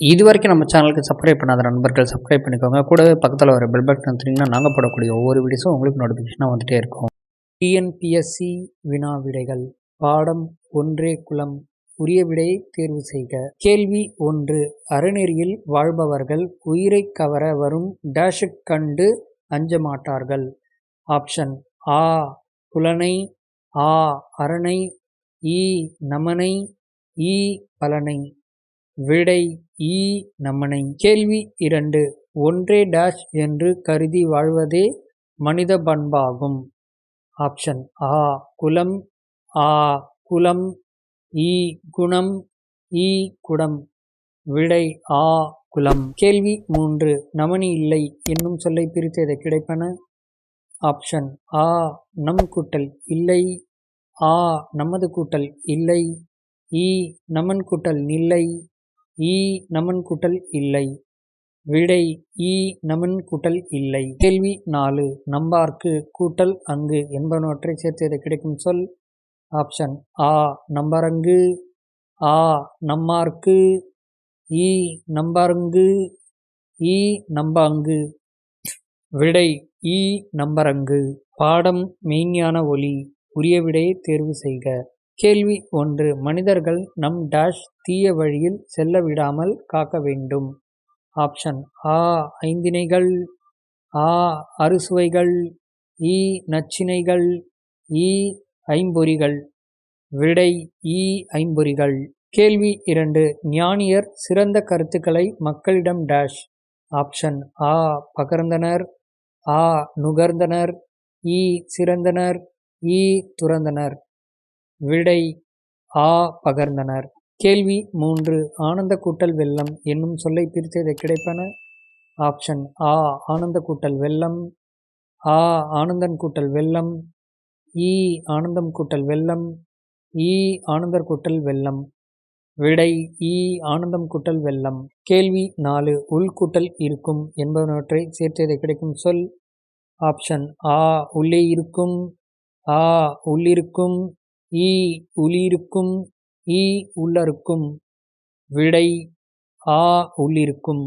இது வரைக்கும் நம்ம சேனலுக்கு சப்ஸ்கிரைப் பண்ணாத நண்பர்கள் சப்ஸ்கிரைப் பண்ணிக்கோங்க. கூடவே பக்கத்தில் வர பெல் பட்டன் வந்தீங்கன்னா நாங்கள் போடக்கூடிய ஒவ்வொரு வீடியோஸும் உங்களுக்கு நோட்டிஃபிகேஷனாக வந்துகிட்டே இருக்கும். டிஎன்பிஎஸ்சி வினா விடைகள். பாடம் ஒன்றே குலம் உரிய விடையை தேர்வு செய்க. கேள்வி ஒன்று. அறநெறியில் வாழ்பவர்கள் உயிரை கவர வரும் டேஷுக் கண்டு அஞ்ச மாட்டார்கள். ஆப்ஷன் ஆ புலனை. ஆ. அரணை. இ நமனை. இ பலனை. விடை ஈ நம்மனை கேள்வி இரண்டு ஒன்றே டேஷ் என்று கருதி வாழ்வதே மனித பண்பாகும். ஆப்ஷன் ஆ குலம் ஆ குலம் ஈ குணம் ஈ குடம். விடை ஆ குலம். கேள்வி மூன்று நமனி இல்லை என்னும் சொல்லை பிரித்ததை கிடைப்பன? ஆப்ஷன் ஆ நம் கூட்டல் இல்லை. ஆ நமது கூட்டல் இல்லை. ஈ நமன் கூட்டல் நில்லை. ஈ நமன்கூட்டல் இல்லை. விடை ஈ நமன் கூட்டல் இல்லை. கேள்வி நாலு நம்பார்க்கு கூட்டல் அங்கு என்பனவற்றை சேர்த்து கிடைக்கும் சொல்? ஆப்ஷன் ஆ நம்பரங்கு. ஆ நம்மார்க்கு. ஈ நம்பரங்கு. ஈ நம்பாங்கு. விடை ஈ நம்பரங்கு. பாடம் மெய்ஞான ஒளி உரிய விடையை தேர்வு செய்க. கேள்வி ஒன்று. மனிதர்கள் நம் டேஷ் தீய வழியில் செல்ல விடாமல் காக்க வேண்டும். ஆப்ஷன் ஆ. ஐந்தினைகள் ஆ. அறுசுவைகள். இ. நச்சினைகள். இ. ஐம்பொறிகள். விடை இ. ஐம்பொறிகள். கேள்வி இரண்டு. ஞானியர் சிறந்த கருத்துக்களை மக்களிடம் டேஷ் ஆப்ஷன் ஆ. பகர்ந்தனர். ஆ. நுகர்ந்தனர். ஈ சிறந்தனர். ஈ துறந்தனர். விடை ஆ பகர்ந்தனர். கேள்வி மூன்று. ஆனந்த கூட்டல் வெள்ளம் என்னும் சொல்லை பிரித்தது கிடைப்பன? ஆப்ஷன் ஆ. ஆனந்த கூட்டல் வெள்ளம். ஆ. ஆனந்தன் கூட்டல் வெள்ளம். ஈ ஆனந்தம் கூட்டல் வெள்ளம். ஈ ஆனந்தர் கூட்டல் வெள்ளம். விடை ஈ ஆனந்தம் கூட்டல் வெள்ளம். கேள்வி நாலு. உள்கூட்டல் இருக்கும் என்பவற்றை சேர்த்ததை கிடைக்கும் சொல். ஆப்ஷன் ஆ. உள்ளே இருக்கும். ஆ. உள்ளிருக்கும். ஈ உளிருக்கும் ஈ உள்ளருக்கும் விடை ஆ உள்ளிருக்கும்.